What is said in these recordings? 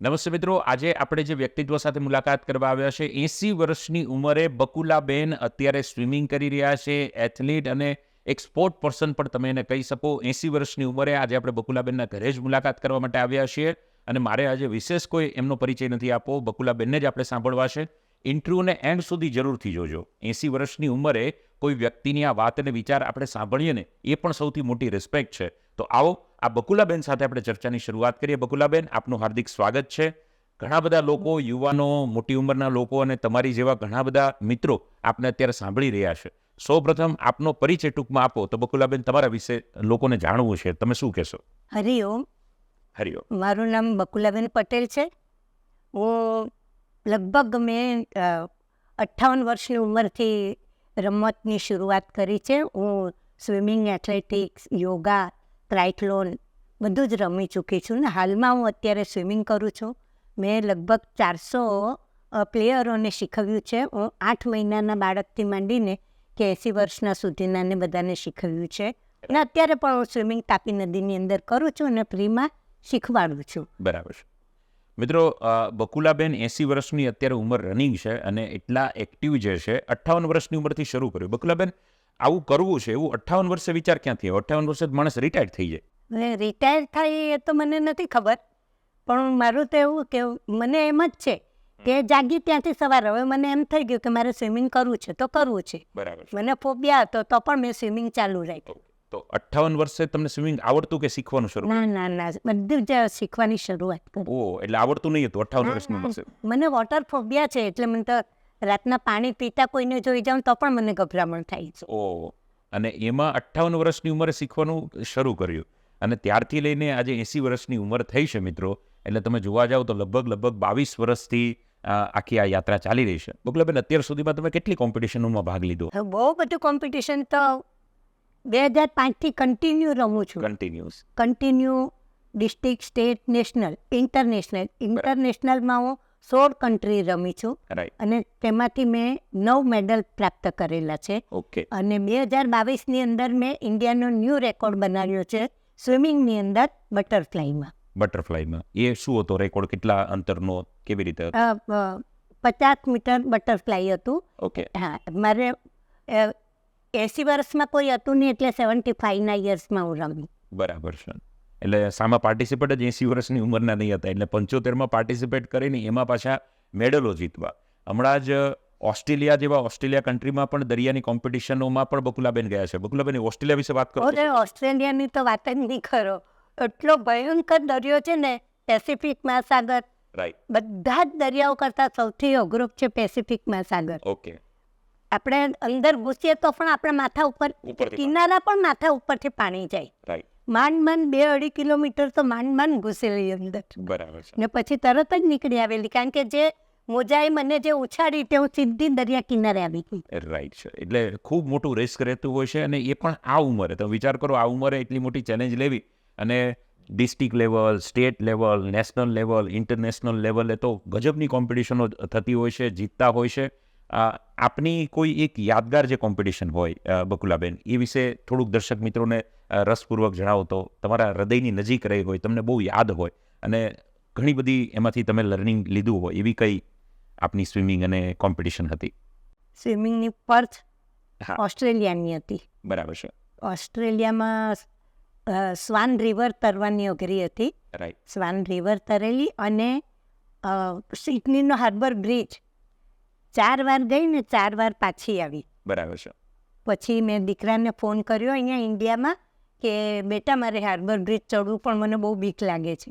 નમસ્તે મિત્રો, આજે આપણે જે વ્યક્તિત્વ સાથે મુલાકાત કરવા આવ્યા છે, એસી વર્ષની ઉંમરે બકુલાબેન અત્યારે સ્વિમિંગ કરી રહ્યા છે, એથલીટ અને એક સ્પોર્ટ પર્સન પણ તમે એને કહી શકો. એસી વર્ષની ઉંમરે આજે આપણે બકુલાબેનના ઘરે જ મુલાકાત કરવા માટે આવ્યા છીએ અને મારે આજે વિશેષ કોઈ એમનો પરિચય નથી આપવો. બકુલાબેનને જ આપણે સાંભળવા છે. ઇન્ટરવ્યૂને એન્ડ સુધી જરૂરથી જોજો. એસી વર્ષની ઉંમરે કોઈ વ્યક્તિની આ વાત અને વિચાર આપણે સાંભળીએ ને, એ પણ સૌથી મોટી રિસ્પેક્ટ છે. તો આવો આ બકુલાબેન સાથે આપણે ચર્ચાની શરૂઆત કરીએ. બકુલાબેન આપનું હાર્દિક સ્વાગત છે. ઘણા બધા લોકો યુવાનો મોટી ઉંમરના લોકો અને તમારી જેવા ઘણા બધા મિત્રો આપને અત્યારે સાંભળી રહ્યા છે. સૌપ્રથમ આપનો પરિચય ટૂંકમાં આપો. તો બકુલાબેન તમારા વિશે લોકોને જાણવું છે. તમે શું કહેશો? હરિઓમ હરિઓમ મારું નામ બકુલાબેન પટેલ છે. હું લગભગ મેં અઠ્ઠાવન વર્ષની ઉંમરથી રમતની શરૂઆત કરી છે. હું સ્વિમિંગ એથ્લેટિક્સ યોગા ટ્રાઇથલોન બધું જ રમી ચૂકી છું ને. હાલમાં હું અત્યારે સ્વિમિંગ કરું છું. મેં લગભગ ચારસો પ્લેયરોને શીખવ્યું છે. હું આઠ મહિનાના બાળકથી માંડીને કે એંસી વર્ષના સુધીનાને બધાને શીખવ્યું છે. અને અત્યારે પણ હું સ્વિમિંગ તાપી નદીની અંદર કરું છું અને ફ્રીમાં શીખવાડું છું. બરાબર છે. મિત્રો બકુલાબેન એંસી વર્ષની અત્યારે ઉંમર રનિંગ છે અને એટલા એક્ટિવ જે છે, અઠ્ઠાવન વર્ષની ઉંમરથી શરૂ કર્યું. બકુલાબેન આવું કરવું છે એવું અઠ્ઠાવન વર્ષે વિચાર ક્યાંથી આવ્યો અઠ્ઠાવન વર્ષે માણસ રિટાયર થઈ જાય. રિટાયર થાય એ તો મને નથી ખબર પણ મારું તો એવું કે મને એમ જ છે કે જાગી ત્યાંથી સવારે. હવે મને એમ થઈ ગયું કે મારે સ્વિમિંગ કરવું છે તો કરવું છે. બરાબર મને ફોબિયા હતો તો પણ મેં સ્વિમિંગ ચાલુ રાખ્યું. તો અઠ્ઠાવન વર્ષે તમને સ્વિમિંગ આવડતું કે શીખવાનું શરૂ ના ના ના બધું જ શીખવાની શરૂઆત કરી. ઓ એટલે આવડતું નહીં હતું અઠ્ઠાવન વર્ષની મને વોટર ફોબિયા છે એટલે મને તો રાતના પાણી પીતા કોઈને જોઈ જાઉં તો પણ મને ગભરામણ થાય છે. ઓ અને એમાં અઠ્ઠાવન વર્ષની ઉંમરે શીખવાનું શરૂ કર્યું. અને ત્યારથી લઈને આજે એંસી વર્ષની ઉંમર થઈ છે મિત્રો. એટલે તમે જોવા જાઓ તો લગભગ લગભગ બાવીસ વર્ષથી આખી આ યાત્રા ચાલી રહી છે. બગલાબેન અત્યાર સુધીમાં તમે કેટલી કોમ્પિટિશનોમાં ભાગ લીધો? બહુ બધું કોમ્પિટિશન તો બે હજાર પાંચથી કન્ટિન્યુ રમું છું. Continuous continue district state national international ઇન્ટરનેશનલમાં હું સોળ કન્ટ્રી રમી છું. અને તેમાંથી મેં નવ મેડલ પ્રાપ્ત કરેલા છે. ઓકે અને બે હજાર બાવીસની અંદર મેં ઇન્ડિયાનો ન્યૂ રેકોર્ડ બનાવ્યો છે સ્વિમિંગની અંદર બટરફ્લાયમાં બટરફ્લાયમાં એ શું હતો? રેકોર્ડ કેટલા અંતરનો? કેવી રીતે પચાસ મીટર બટરફ્લાય હતું. ઓકે હા મારે એંસી વર્ષમાં કોઈ હતું નહીં એટલે સેવન્ટી ફાઈવના યર્સમાં હું રમી. બરાબર છે. એટલે સામા પાર્ટિસિપેટ જ એંસી વર્ષની ઉંમરના નહીં હતા. એટલે પંચોતેરમાં પાર્ટિસિપેટ કરીને એમાં પાછા મેડલો જીતવા. હમણાં જ ઓસ્ટ્રેલિયા જેવા ઓસ્ટ્રેલિયા કન્ટ્રીમાં પણ દરિયાની કોમ્પિટિશનોમાં પણ બકુલાબેન ગયા છે. બકુલાબેન ઓસ્ટ્રેલિયા વિશે વાત કરો અરે ઓસ્ટ્રેલિયાની તો વાત જ નહીં કરો. એટલો ભયંકર દરિયો છે ને પેસિફિક મહાસાગર. રાઈટ બધા જ દરિયાઓ કરતાં સૌથી અઘરો છે પેસિફિક મહાસાગર. ઓકે આપણે અંદર ઘૂસીએ તો પણ આપણા માથા ઉપર કિનારા પણ માથા ઉપરથી પાણી જાય. રાઈટ માંડ માંડ બે અઢી કિલોમીટર તો માંડ માંડ ઘૂસેલી અંદર. બરાબર છે. ને પછી તરત જ નીકળી આવેલી કારણ કે જે મોજાએ મને જે ઉછાળી તે હું સીધી દરિયા કિનારે આવી ગઈ. રાઈટ છે. એટલે ખૂબ મોટું રિસ્ક રહેતું હોય છે અને એ પણ આ ઉંમરે. તમે વિચાર કરો આ ઉંમરે એટલી મોટી ચેલેન્જ લેવી અને district level state level national level international લેવલે તો ગજબની કોમ્પિટિશનો થતી હોય છે જીતતા હોય છે. આપની કોઈ એક યાદગાર જે કોમ્પિટિશન હોય બકુલાબેન એ વિશે થોડુંક દર્શક મિત્રોને રસપૂર્વક જણાવો તો તમારા હૃદયની નજીક રહી હોય તમને બહુ યાદ હોય અને ઘણી બધી એમાંથી તમે લર્નિંગ લીધું હોય એવી કઈ આપની સ્વિમિંગ અને કોમ્પિટિશન હતી? સ્વિમિંગની પર્થ. ઓસ્ટ્રેલિયાની હતી. બરાબર છે. ઓસ્ટ્રેલિયામાં સ્વાન રિવર તરવાની અઘરી હતી. રાઈટ. સ્વાન રિવર તરેલી અને સિડનીનો હાર્બર બ્રિજ. ચાર વાર ગઈ ને ચાર વાર પાછી આવી. બરાબર છે. પછી મેં દીકરાને ફોન કર્યો અહીંયા ઇન્ડિયામાં. કે બેટા મારે હાર્બર બ્રિજ ચડવું પણ મને બહુ બીક લાગે છે.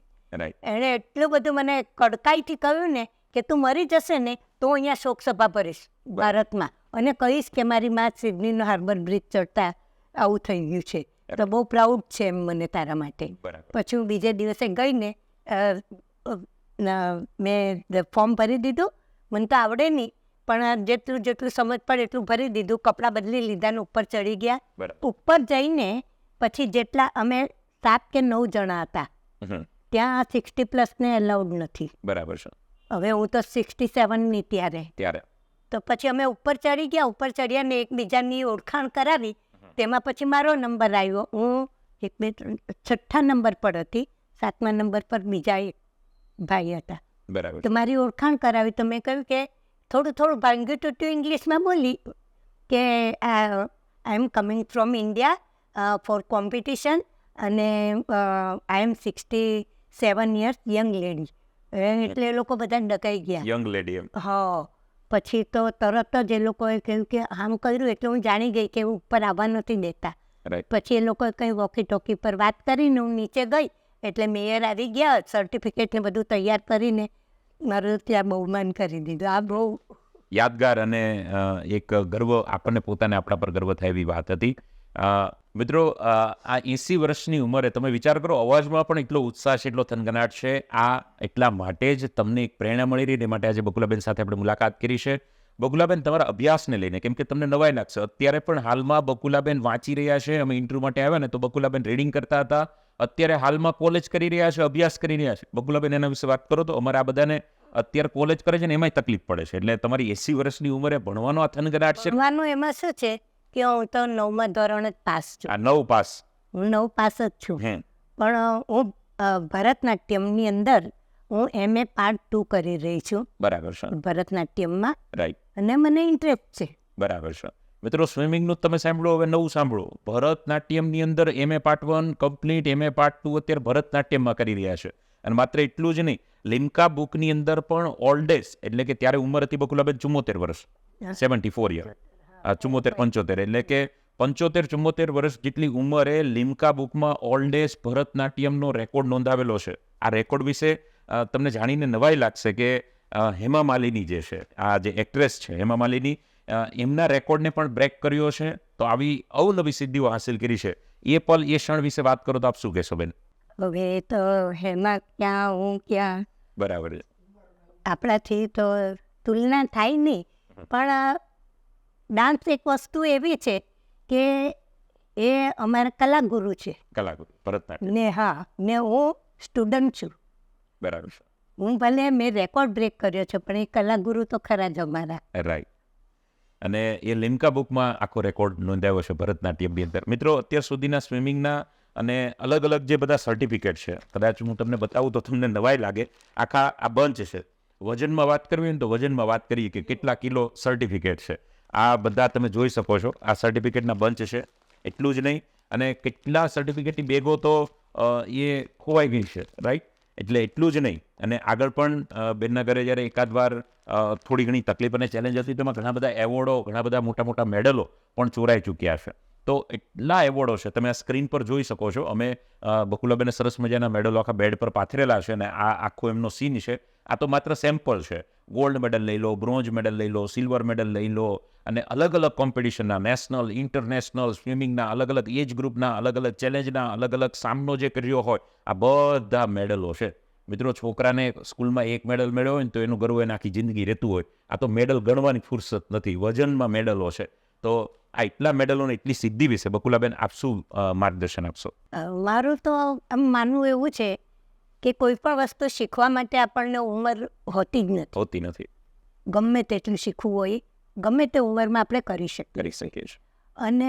એણે એટલું બધું મને કડકાઈથી કહ્યું ને કે તું મરી જશે ને તો અહીંયા શોકસભા ભરીશ ભારતમાં. અને કહીશ કે મારી મા સિડનીનો હાર્બર બ્રિજ ચડતા આવું થઈ ગયું છે. તો બહુ પ્રાઉડ છે એમ મને તારા માટે. પછી હું બીજે દિવસે ગઈને મેં ફોર્મ ભરી દીધું. મને તો આવડે નહીં પણ જેટલું જેટલું સમજ પડે એટલું ભરી દીધું. કપડાં બદલી લીધા ને ઉપર ચડી ગયા. ઉપર જઈને પછી જેટલા અમે સાત કે નવ જણા હતા ત્યાં સિક્સટી પ્લસને એલાઉડ નથી. બરાબર છે. હવે હું તો સિક્સટી સેવનની ત્યારે. ત્યારે. તો પછી અમે ઉપર ચડી ગયા ઉપર ચડ્યા ને એકબીજાની ઓળખાણ કરાવી. તેમાં પછી મારો નંબર આવ્યો. હું એક બે છઠ્ઠા નંબર પર હતી સાતમા નંબર પર બીજા એક ભાઈ હતા. બરાબર. તો મારી ઓળખાણ કરાવી તો મેં કહ્યું કે થોડું થોડું ભાંગ્યું તૂટ્યું ઇંગ્લિશમાં બોલી કે I am coming from India for competition અને I am sixty seven years young lady એટલે એ લોકો બધા ડકાઈ ગયા. યંગ લેડી હા પછી તો તરત જ એ લોકોએ કહ્યું કે આમ કર્યું એટલે હું જાણી ગઈ કે ઉપર આવવા નથી દેતા. પછી એ લોકોએ કંઈ વોકી ટોકી પર વાત કરીને હું નીચે ગઈ એટલે મેયર આવી ગયા સર્ટિફિકેટ ને બધું તૈયાર કરીને મારું ત્યાં બહુમાન કરી દીધું. આ બહુ યાદગાર અને એક ગર્વ આપણને પોતાને આપણા પર ગર્વ થાય એવી વાત હતી. મિત્રો આ એંસી વર્ષની ઉંમરે તમે વિચાર કરો, અવાજમાં પણ એટલો ઉત્સાહ છે, એટલો થનગનાટ છે, આ એટલા માટે જ તમને એક પ્રેરણા મળી રહી એ માટે આજે બકુલાબેન સાથે આપણે મુલાકાત કરી છે. બકુલાબેન તમારા અભ્યાસને લઈને, કેમ કે તમને નવાઈ લાગશે, અત્યારે પણ હાલમાં બકુલાબેન વાંચી રહ્યા છે, અમે ઇન્ટરવ્યૂ માટે આવ્યા ને, તો બકુલાબેન રીડિંગ કરતા હતા, અત્યારે હાલમાં કોલેજ કરી રહ્યા છે, અભ્યાસ કરી રહ્યા છે. બકુલાબેન એના વિશે વાત કરો તો અમારે આ બધાને અત્યારે કોલેજ કરે છે ને, એમાંય તકલીફ પડે છે. એટલે તમારી એસી વર્ષની ઉંમરે ભણવાનો આ થનગનાટ છે. ભણવાનું એમાં શું છે? કે હું તો નવમા ધોરણ જ પાસ છું. આ નવ પાસ. હું નવ પાસ જ છું. હે. પણ હું ભરતનાટ્યમની અંદર હું એ પાર્ટ ટુ કરી રહી છું. બરાબર છે. ભરતનાટ્યમમાં. રાઈટ. અને મને ઇન્ટરેસ્ટ છે. બરાબર છે. મિત્રો સ્વિમિંગનું તમે સાંભળો હવે નવું સાંભળો. ભરતનાટ્યમની અંદર M A part one complete M A part two અત્યારે ભરતનાટ્યમમાં કરી રહ્યા છે. અને માત્ર એટલું જ નહીં લિમ્કા બુકની અંદર પણ ઓલ્ડેસ્ટ એટલે કે ત્યારે ઉંમર હતી બકુલાબેન ચુમ્મોતેર વર્ષ. સેવન્ટી ફોર યર ચુમ્મોતેર પંચોતેર. એટલે કે પંચોતેર ચુમ્મોતેર વર્ષ જેટલી ઉંમરે લિમ્કા બુકમાં ઓલ્ડ એજ ભરતનાટ્યમનો રેકોર્ડ નોંધાવેલો છે. આ રેકોર્ડ વિશે તમને જાણીને નવાઈ લાગશે કે હેમા માલિની જે છે આ જે એક્ટ્રેસ છે હેમા માલિની એમના રેકોર્ડને પણ બ્રેક કર્યો છે. તો આવી અવનવી સિદ્ધિઓ હાંસિલ કરી છે. એ પલ એ ક્ષણ વિશે વાત કરો તો આપ શું કહેશો બેન? હવે તો હેમા ક્યાં હું ક્યાં? બરાબર આપણાથી તો તુલના થાય નહીં. પણ ડાન્સ એક વસ્તુ એવી છે કે એ અમારા કલાગુરુ છે. કલાગુરુ ભરતનાટ્યમ. ને હા ને હું સ્ટુડન્ટ છું. બરાબર હું ભલે મેં રેકોર્ડ બ્રેક કર્યો છે પણ એ કલાગુરુ તો ખરા જ અમારા. રાઈટ. અને એ લિમ્કા બુકમાં આખો રેકોર્ડ નોંધાયો છે ભરતનાટ્યમની અંદર. મિત્રો અત્યાર સુધીના સ્વિમિંગના અને અલગ અલગ જે બધા સર્ટિફિકેટ છે કદાચ હું તમને બતાવું તો તમને નવાઈ લાગે આખા આ બંચ છે. વજનમાં વાત કરવી હોય ને તો વજનમાં વાત કરીએ કે કેટલા કિલો સર્ટિફિકેટ છે. આ બધા તમે જોઈ શકો છો. આ સર્ટિફિકેટના બંચ છે. એટલું જ નહીં. અને કેટલા સર્ટિફિકેટની બેગો તો એ ખોવાઈ ગઈ છે રાઈટ એટલે એટલું જ નહીં. અને આગળ પણ બેનના ઘરે જ્યારે એકાદ વાર થોડી ઘણી તકલીફ અને ચેલેન્જ હતી, તેમાં ઘણા બધા એવોર્ડો, ઘણા બધા મોટા મોટા મેડલો પણ ચોરાઈ ચૂક્યા છે. તો એટલા એવોર્ડો છે. તમે આ સ્ક્રીન પર જોઈ શકો છો. અમે બકુલાબેને સરસ મજાના મેડલો આખા બેડ પર પાથરેલા છે અને આ આખો એમનો સીન છે. આ તો માત્ર સેમ્પલ છે. ગોલ્ડ મેડલ લઈ લો બ્રોન્ઝ મેડલ લઈ લો સિલ્વર મેડલ લઈ લો અને અલગ અલગ કોમ્પિટિશનના નેશનલ ઇન્ટરનેશનલ સ્વિમિંગના અલગ અલગ એજ ગ્રુપના અલગ અલગ ચેલેન્જના અલગ અલગ સામનો જે કર્યો હોય, આ બધા મેડલો છે. મિત્રો, છોકરાને સ્કૂલમાં એક મેડલ મેળવ્યો હોય ને તો એનું ગર્વ એને આખી જિંદગી રહેતું હોય. આ તો મેડલ ગણવાની ફુરસત નથી, વજનમાં મેડલો છે. તો આ એટલા મેડલોને એટલી સિદ્ધિ વિશે બકુલાબેન આપ શું માર્ગદર્શન આપશો? મારું તો આમ માનવું એવું છે કે કોઈ પણ વસ્તુ શીખવા માટે આપણને ઉંમર હોતી જ નથી. હોતી નથી. ગમે તેટલું શીખવું હોય ગમે તે ઉંમરમાં આપણે કરી શકીએ. કરી શકીએ છીએ. અને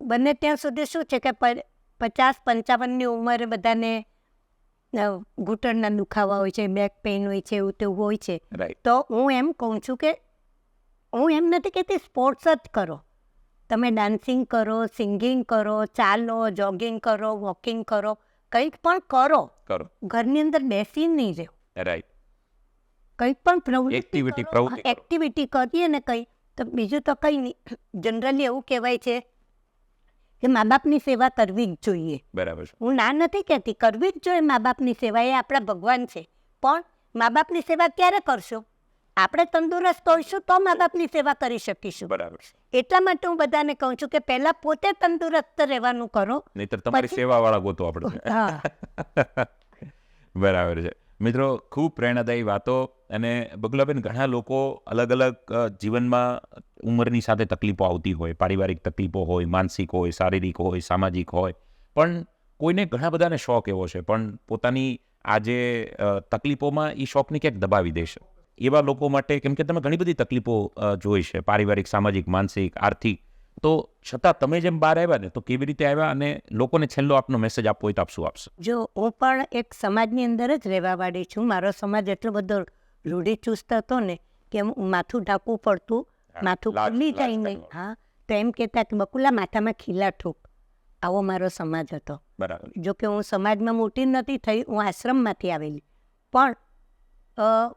બને ત્યાં સુધી શું છે કે પચાસ પંચાવનની ઉંમરે બધાને ઘૂંટણના દુખાવા હોય છે બેક પેઇન હોય છે એવું તેવું હોય છે. તો હું એમ કહું છું કે હું એમ નથી કહેતી સ્પોર્ટ્સ જ કરો. તમે ડાન્સિંગ કરો સિંગિંગ કરો ચાલો જોગિંગ કરો વોકિંગ કરો કંઈક પણ કરો. કરો. ઘરની અંદર બેસી નહીં રહો રાઈટ કંઈ પણ પ્રવૃત્તિ એક્ટિવિટી પ્રવૃત્તિ એક્ટિવિટી કરીએ ને કંઈ. તો બીજું તો કંઈ નહીં. જનરલી એવું કહેવાય છે કે મા બાપની સેવા કરવી જ જોઈએ. બરાબર હું ના નથી કહેતી કરવી જ જોઈએ મા બાપની સેવા એ આપણા ભગવાન છે. પણ મા બાપની સેવા ક્યારે કરશો? આપણે તંદુરસ્ત હોઈશું તો મા બાપની સેવા કરી શકીશું. બરાબર. એટલા માટે હું બધાને કહું છું કે પહેલાં પોતે તંદુરસ્ત રહેવાનું કરો. નહીતર તમારી સેવા સેવાવાળા ગોતો આપણે બરાબર છે. મિત્રો ખૂબ પ્રેરણાદાયી વાતો અને બગલાબેન ઘણા લોકો અલગ અલગ જીવનમાં ઉંમરની સાથે તકલીફો આવતી હોય. પારિવારિક તકલીફો હોય માનસિક હોય શારીરિક હોય સામાજિક હોય. પણ કોઈને ઘણા બધાને શોખ એવો છે. પણ પોતાની આ જે તકલીફોમાં એ શોખને ક્યાંક દબાવી દેશે. એવા લોકો માટે કેમ કે તમે ઘણી બધી તકલીફો જોઈ છે પારિવારિક સામાજિક માનસિક આર્થિક. તો છતાં તમે જેમ બહાર આવ્યા ને તો કેવી રીતે આવ્યા અને લોકોને છેલ્લો આપનો મેસેજ આપવો હોય તો આપ શું આપશો? જો હું પણ એક સમાજની અંદર જ રહેવા વાળી છું મારો સમાજ એટલો બધો રૂઢિચુસ્ત હતો ને કે માથું ઢાંકવું પડતું માથું ખુલ્લી જાય નહીં. હા તો એમ કહેતા કે બકુલા માથામાં ખીલા ઠોક. આવો મારો સમાજ હતો. બરાબર. જો કે હું સમાજમાં મોટી નથી થઈ હું આશ્રમમાંથી આવેલી. પણ અ,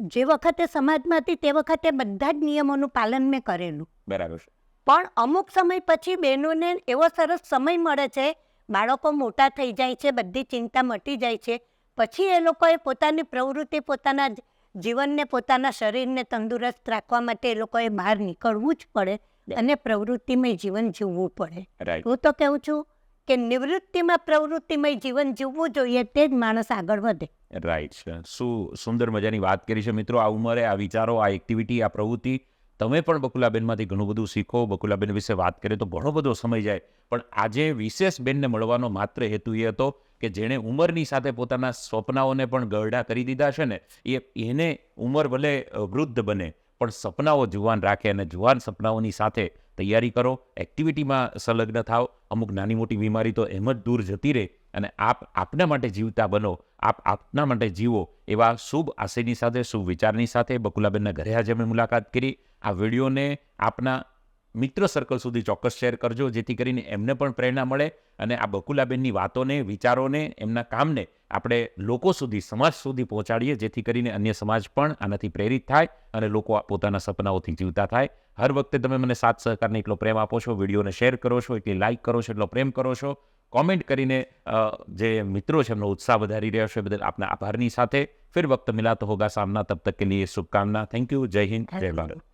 જે વખતે સમાજમાં હતી તે વખતે બધા જ નિયમોનું પાલન મેં કરેલું. બરાબર છે. પણ અમુક સમય પછી બહેનોને એવો સરસ સમય મળે છે બાળકો મોટા થઈ જાય છે બધી ચિંતા મટી જાય છે પછી એ લોકોએ પોતાની પ્રવૃત્તિ પોતાના જીવનને પોતાના શરીરને તંદુરસ્ત રાખવા માટે એ લોકોએ બહાર નીકળવું જ પડે અને પ્રવૃત્તિમય જીવન જીવવું પડે. હું તો કહું છું કે નિવૃત્તિમાં પ્રવૃત્તિમય જીવન જીવવું જોઈએ તે જ માણસ આગળ વધે. રાઈટ શું સુંદર મજાની વાત કરી છે મિત્રો. આ ઉંમરે આ વિચારો, આ એક્ટિવિટી આ પ્રવૃત્તિ. તમે પણ બકુલાબેનમાંથી ઘણું બધું શીખો. બકુલાબેન વિશે વાત કરીએ તો ઘણો બધો સમય જાય. પણ આજે વિશેષ બેનને મળવાનો માત્ર હેતુ એ હતો કે જેણે ઉંમરની સાથે પોતાના સ્વપ્નાઓને પણ ગરડા કરી દીધા છે ને, એ એને ઉંમર ભલે વૃદ્ધ બને પણ સપનાઓ જુવાન રાખે અને જુવાન સપનાઓની સાથે તૈયારી કરો. એક્ટિવિટીમાં સંલગ્ન થાઓ. અમુક નાની મોટી બીમારી તો એમ જ દૂર જતી રહે અને આપ આપના માટે જીવતા બનો. આપ આપના માટે જીવો એવા શુભ આશયની સાથે, શુભ વિચારની સાથે બકુલાબેનના ઘરે આજે અમે મુલાકાત કરી. આ વિડીયોને આપના મિત્ર સર્કલ સુધી ચોક્કસ શેર કરજો જેથી કરીને એમને પણ પ્રેરણા મળે અને આ બકુલાબેનની વાતોને, વિચારોને, એમના કામને આપણે લોકો સુધી સમાજ સુધી પહોંચાડીએ જેથી કરીને અન્ય સમાજ પણ આનાથી પ્રેરિત થાય અને લોકો પોતાના સપનાઓથી જીવતા થાય. હર વખતે તમે મને સાથ સહકારને એટલો પ્રેમ આપો છો વિડીયોને શેર કરો છો એટલી લાઇક કરો છો એટલો પ્રેમ કરો છો. કોમેન્ટ કરીને જે મિત્રો છે એમનો ઉત્સાહ વધારી રહ્યો છે બદલ આપના આભારની સાથે. ફિર વખત મિલાતો હોગા સામના તબ તક કે લીએ શુભકામના. થેન્ક યુ જય હિન્દ જય ભારત.